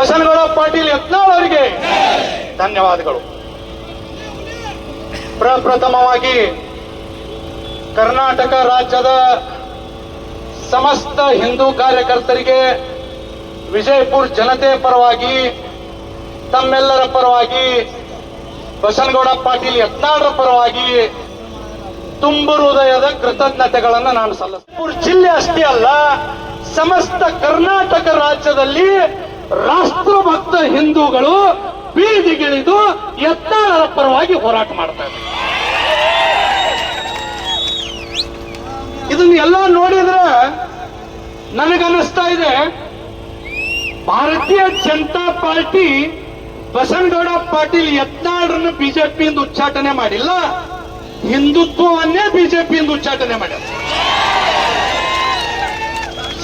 ಬಸನಗೌಡ ಪಾಟೀಲ್ ಯತ್ನಾಳ್ ಧನ್ಯವಾದಗಳು. ಪ್ರಪ್ರಥಮವಾಗಿ ಕರ್ನಾಟಕ ರಾಜ್ಯದ ಸಮಸ್ತ ಹಿಂದೂ ಕಾರ್ಯಕರ್ತರಿಗೆ ವಿಜಯಪುರ ಜನತೆ ಪರವಾಗಿ, ತಮ್ಮೆಲ್ಲರ ಪರವಾಗಿ, ಬಸನಗೌಡ ಪಾಟೀಲ್ ಯತ್ನಾಳ್ರ ಪರವಾಗಿ ತುಂಬು ಹೃದಯದ ಕೃತಜ್ಞತೆಗಳನ್ನು ನಾನು ಸಲ್ಲಿಸ್ತೇನೆ. ಜಿಲ್ಲೆ ಅಷ್ಟೇ ಅಲ್ಲ, ಸಮಸ್ತ ಕರ್ನಾಟಕ ರಾಜ್ಯದಲ್ಲಿ ರಾಷ್ಟ್ರಭಕ್ತ ಹಿಂದೂಗಳು ಬೀದಿಗಿಳಿದು ಯತ್ನಾಳರ ಪರವಾಗಿ ಹೋರಾಟ ಮಾಡ್ತಾ ಇದ್ದಾರೆ. ಇದನ್ನ ಎಲ್ಲ ನೋಡಿದ್ರೆ ನನಗನ್ನಿಸ್ತಾ ಇದೆ, ಭಾರತೀಯ ಜನತಾ ಪಾರ್ಟಿ ಬಸನಗೌಡ ಪಾಟೀಲ್ ಯತ್ನಾಳ್ರನ್ನು ಬಿಜೆಪಿಯಿಂದ ಉಚ್ಚಾಟನೆ ಮಾಡಿಲ್ಲ, ಹಿಂದುತ್ವವನ್ನೇ ಬಿಜೆಪಿಯಿಂದ ಉಚ್ಚಾಟನೆ ಮಾಡಿಲ್ಲ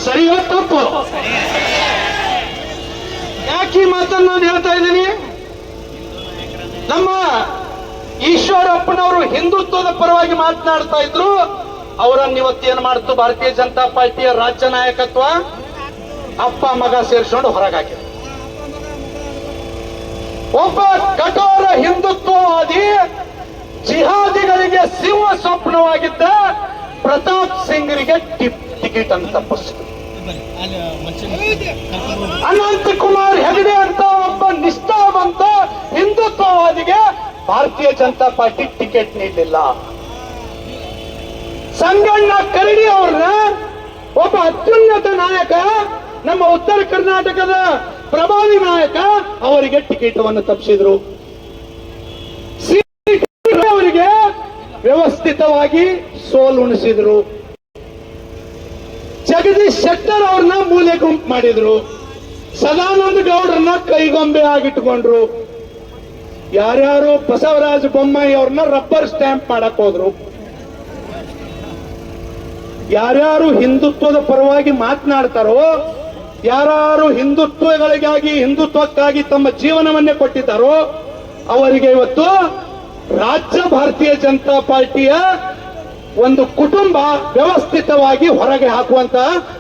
ಸರಿಯೋ ತಪ್ಪು? ಈ ಮಾತನ್ನು ನಾನು ಹೇಳ್ತಾ ಇದ್ದೀನಿ. ನಮ್ಮ ಈಶ್ವರಪ್ಪನವರು ಹಿಂದುತ್ವದ ಪರವಾಗಿ ಮಾತನಾಡ್ತಾ ಇದ್ರು. ಅವರನ್ನು ಇವತ್ತೇನ್ ಮಾಡ್ತು? ಭಾರತೀಯ ಜನತಾ ಪಾರ್ಟಿಯ ರಾಜ್ಯ ನಾಯಕತ್ವ ಅಪ್ಪ ಮಗ ಸೇರಿಸ್ಕೊಂಡು ಹೊರಗಾಕಿದ್ರು. ಒಬ್ಬ ಕಠೋರ ಹಿಂದುತ್ವವಾದಿ ಜಿಹಾದಿಗಳಿಗೆ ಸಿಂಹ ಸ್ವಪ್ನವಾಗಿದ್ದ ಪ್ರತಾಪ್ ಸಿಂಗ್ರಿಗೆ ಟಿಪ್ ಟಿಕೆಟ್ ಅನ್ನು ತಪ್ಪಿಸಿದ್ರು ಅನಂತ ಭಾರತೀಯ ಜನತಾ ಪಾರ್ಟಿ ಟಿಕೆಟ್ ನೀಡಲಿಲ್ಲ. ಸಂಗಣ್ಣ ಕರಡಿ ಅವ್ರನ್ನ ಒಬ್ಬ ಅತ್ಯುನ್ನತ ನಾಯಕ, ನಮ್ಮ ಉತ್ತರ ಕರ್ನಾಟಕದ ಪ್ರಭಾವಿ ನಾಯಕ ಅವರಿಗೆ ಟಿಕೆಟ್ ಅನ್ನು ತಪ್ಪಿಸಿದ್ರು. ಅವರಿಗೆ ವ್ಯವಸ್ಥಿತವಾಗಿ ಸೋಲುಣಿಸಿದ್ರು ಜಗದೀಶ್ ಶೆಟ್ಟರ್ ಅವ್ರನ್ನ ಮೂಲೆ ಗುಂಪು ಮಾಡಿದ್ರು. ಸದಾನಂದ ಗೌಡ್ರನ್ನ ಕೈಗೊಂಬೆ ಆಗಿಟ್ಕೊಂಡ್ರು. ಯಾರ್ಯಾರು ಬಸವರಾಜ ಬೊಮ್ಮಾಯಿ ಅವ್ರನ್ನ ರಬ್ಬರ್ ಸ್ಟ್ಯಾಂಪ್ ಮಾಡಕ್ ಹೋದ್ರು? ಯಾರ್ಯಾರು ಹಿಂದುತ್ವದ ಪರವಾಗಿ ಮಾತನಾಡ್ತಾರೋ ಯಾರು ಹಿಂದುತ್ವಗಳಿಗಾಗಿ, ಹಿಂದುತ್ವಕ್ಕಾಗಿ ತಮ್ಮ ಜೀವನವನ್ನೇ ಕೊಟ್ಟಿದ್ದಾರೋ, ಅವರಿಗೆ ಇವತ್ತು ರಾಜ್ಯ ಭಾರತೀಯ ಜನತಾ ಪಾರ್ಟಿಯ ಒಂದು ಕುಟುಂಬ ವ್ಯವಸ್ಥಿತವಾಗಿ ಹೊರಗೆ ಹಾಕುವಂತ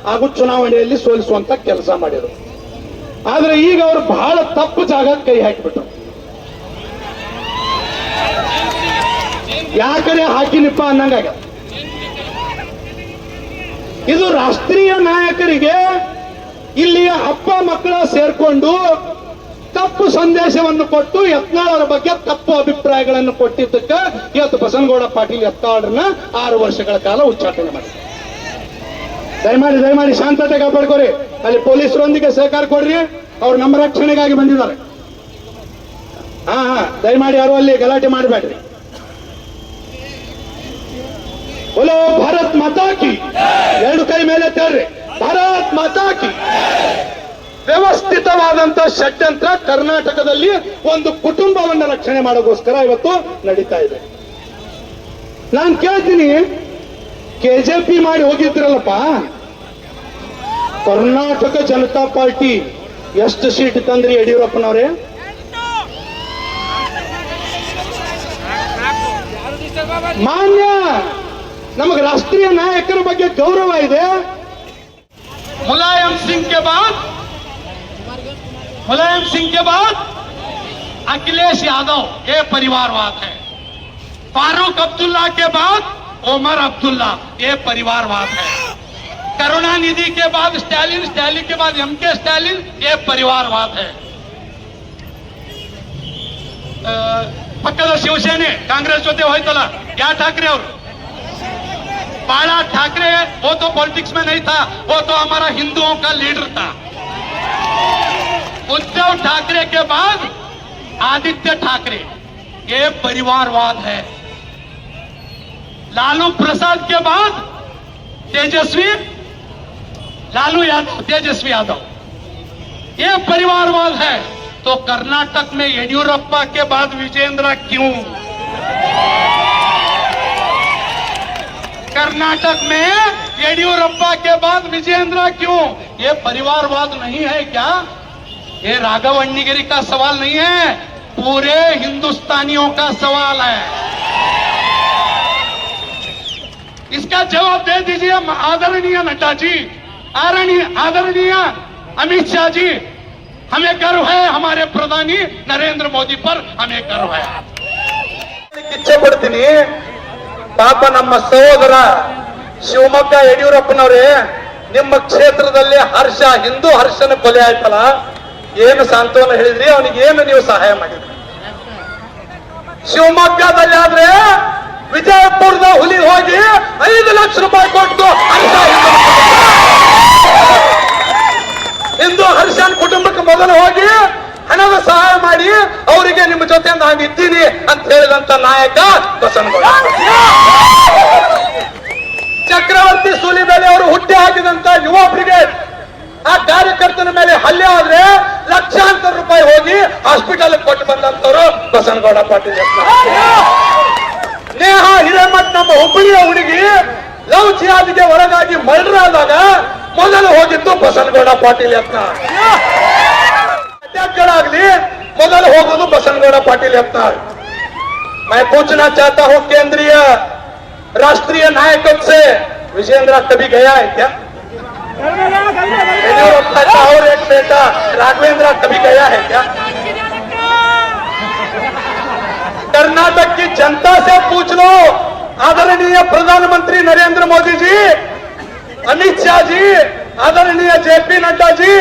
ಹಾಗೂ ಚುನಾವಣೆಯಲ್ಲಿ ಸೋಲಿಸುವಂತ ಕೆಲಸ ಮಾಡಿದರು. ಆದ್ರೆ ಈಗ ಅವರು ಬಹಳ ತಪ್ಪು ಜಾಗ ಕೈ ಹಾಕಿಬಿಟ್ರು. ಯಾಕರೆ ಹಾಕಿಲಿಪ್ಪ ಅನ್ನಂಗಾಗ ಇದು ರಾಷ್ಟ್ರೀಯ ನಾಯಕರಿಗೆ ಇಲ್ಲಿಯ ಅಪ್ಪ ಮಕ್ಕಳ ಸೇರ್ಕೊಂಡು ತಪ್ಪು ಸಂದೇಶವನ್ನು ಕೊಟ್ಟು ಯತ್ನಾಳರ ಬಗ್ಗೆ ತಪ್ಪು ಅಭಿಪ್ರಾಯಗಳನ್ನು ಕೊಟ್ಟಿದ್ದಕ್ಕೆ ಇವತ್ತು ಬಸನಗೌಡ ಪಾಟೀಲ್ ಯತ್ನಾಳರನ್ನ ಆರು ವರ್ಷಗಳ ಕಾಲ ಉಚ್ಚಾಟನೆ ಮಾಡಿ ದಯಮಾಡಿ ದಯಮಾಡಿ ಶಾಂತತೆ ಕಾಪಾಡ್ಕೊರಿ. ಅಲ್ಲಿ ಪೊಲೀಸರೊಂದಿಗೆ ಸಹಕಾರ ಕೊಡ್ರಿ. ಅವ್ರು ನಮ್ಮ ರಕ್ಷಣೆಗಾಗಿ ಬಂದಿದ್ದಾರೆ. ಹಾ ಹಾ. ದಯಮಾಡಿ ಯಾರು ಅಲ್ಲಿ ಗಲಾಟೆ ಮಾಡಬೇಡ್ರಿ. बोलो ಭಾರತ್ ಮಾತಾಕಿ ಎರಡು ಕೈ ಮೇಲೆ ತೇಳ್ರಿ. ಭಾರತ್ ಮಾತಾಕಿ ವ್ಯವಸ್ಥಿತವಾದಂತ ಷಡ್ಯಂತ್ರ ಕರ್ನಾಟಕದಲ್ಲಿ ಒಂದು ಕುಟುಂಬವನ್ನ ರಕ್ಷಣೆ ಮಾಡೋಗೋಸ್ಕರ ಇವತ್ತು ನಡೀತಾ ಇದೆ. ನಾನು ಕೇಳ್ತೀನಿ, ಕೆಜೆಪಿ ಮಾಡಿ ಹೋಗಿದ್ರಲ್ಲಪ್ಪ? ಕರ್ನಾಟಕ ಜನತಾ ಪಾರ್ಟಿ, ಎಷ್ಟು ಸೀಟ್ ತಂದ್ರಿ ಯಡಿಯೂರಪ್ಪನವ್ರೆ? ಮಾನ್ಯ ನಮಗೆ ರಾಷ್ಟ್ರೀಯ ನಾಯಕರ ಬಗ್ಗೆ ಗೌರವ ಇದೆ मुलायम सिंह के बाद मुलायम सिंह के बाद अखिलेश यादव ये परिवारवाद है फारूक अब्दुल्ला के बाद ओमर अब्दुल्ला ये परिवारवाद है करुणानिधि के बाद स्टैलिन स्टैलिन के बाद एम के स्टैलिन ये परिवारवाद है ಆ, ಪಕ್ಕದ ಶಿವಸೇನೆ ಕಾಂಗ್ರೆಸ್ ಜೊತೆ ಹೋಯ್ತಲ್ಲ ಯಾ ಠಾಕ್ರೆ ಅವರು बाला ठाकरे वो तो पॉलिटिक्स में नहीं था वो तो हमारा हिंदुओं का लीडर था उद्धव ठाकरे के बाद आदित्य ठाकरे ये परिवारवाद है लालू प्रसाद के बाद तेजस्वी लालू यादव तेजस्वी यादव ये परिवारवाद है तो कर्नाटक में येडियुरप्पा के बाद विजेंद्र क्यों? कर्नाटक में येडियुरप्पा के बाद विजेंद्र क्यों? ये परिवारवाद नहीं है क्या? ये राघव अण्णिगिरी का सवाल नहीं है, पूरे हिंदुस्तानियों का सवाल है। इसका जवाब दे दीजिए आदरणीय नड्डा जी आदरणीय आदरणीय अमित शाह जी। हमें गर्व है हमारे प्रधानी नरेंद्र मोदी पर हमें गर्व है ಇಚ್ಛೆ ಪಡ್ತೀನಿ ಪಾಪ ನಮ್ಮ ಸಹೋದರ ಶಿವಮೊಗ್ಗ ಯಡಿಯೂರಪ್ಪನವ್ರೆ ನಿಮ್ಮ ಕ್ಷೇತ್ರದಲ್ಲಿ ಹರ್ಷ ಹಿಂದೂ ಹರ್ಷನ ಕೊಲೆ ಆಯ್ತಲ್ಲ ಏನು ಸಾಂತ್ವನ ಹೇಳಿದ್ರಿ ಅವನಿಗೆ ಏನು ನೀವು ಸಹಾಯ ಮಾಡಿದ್ರಿ ಶಿವಮೊಗ್ಗದಲ್ಲಿ ಆದ್ರೆ ವಿಜಯಪುರದ ಹುಲಿ ಹೋಗಿ ಐದು ಲಕ್ಷ ರೂಪಾಯಿ ಕೊಟ್ಟು ಹಲ್ಲೆ ಆದ್ರೆ ಲಕ್ಷಾಂತರ ರೂಪಾಯಿ ಹೋಗಿ ಹಾಸ್ಪಿಟಲ್ ಕೊಟ್ಟು ಬಂದಂತವರು ಬಸನಗೌಡ ಪಾಟೀಲ್ ಯತ್ನಾಳ್. ನೇಹ ಹಿರೇಮಠ್ ನಮ್ಮ ಹುಬ್ಬಳ್ಳಿಯ ಹುಡುಗಿ ಲವ್ ಜಿಯಾದಿಗೆ ಹೊರಗಾಗಿ ಮರ್ಡರ್ ಆದಾಗ ಮೊದಲು ಹೋಗಿದ್ದು ಬಸನಗೌಡ ಪಾಟೀಲ್ ಯತ್ನಾಳ್ ಅಟ್ಯಾಕ್ಗಳಾಗ್ಲಿ ಮೊದಲು ಹೋಗೋದು ಬಸನಗೌಡ ಪಾಟೀಲ್ ಯತ್ನಾಳ್ मैं पूछना चाहता हूं केंद्रीय राष्ट्रीय नायकों से विजेंद्र कभी गया है क्या येडियुरप्पा का और एक बेटा राघवेंद्र कभी गया है क्या कर्नाटक की जनता से पूछ लो आदरणीय प्रधानमंत्री नरेंद्र मोदी जी अमित शाह जी आदरणीय जेपी नड्डा जी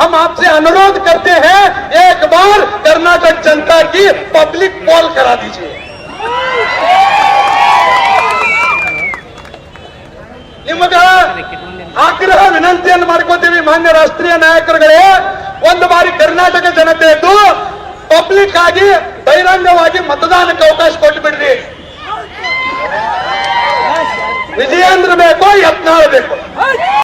हम आपसे अनुरोध करते हैं एक बार कर्नाटक जनता की पब्लिक पोल करा दीजिए ನಿಮಗ ಆಗ್ರಹ ವಿನಂತಿಯನ್ನು ಮಾಡ್ಕೋತೀವಿ ಮಾನ್ಯ ರಾಷ್ಟ್ರೀಯ ನಾಯಕರುಗಳೇ. ಒಂದು ಬಾರಿ ಕರ್ನಾಟಕ ಜನತೆ ಜನತೆಯದ್ದು ಪಬ್ಲಿಕ್ ಆಗಿ, ಬಹಿರಂಗವಾಗಿ ಮತದಾನಕ್ಕೆ ಅವಕಾಶ ಕೊಟ್ಟು ಬಿಡ್ರಿ ವಿಜಯೇಂದ್ರ ಬೇಕೋ ಯತ್ನಾಳ್ ಬೇಕು.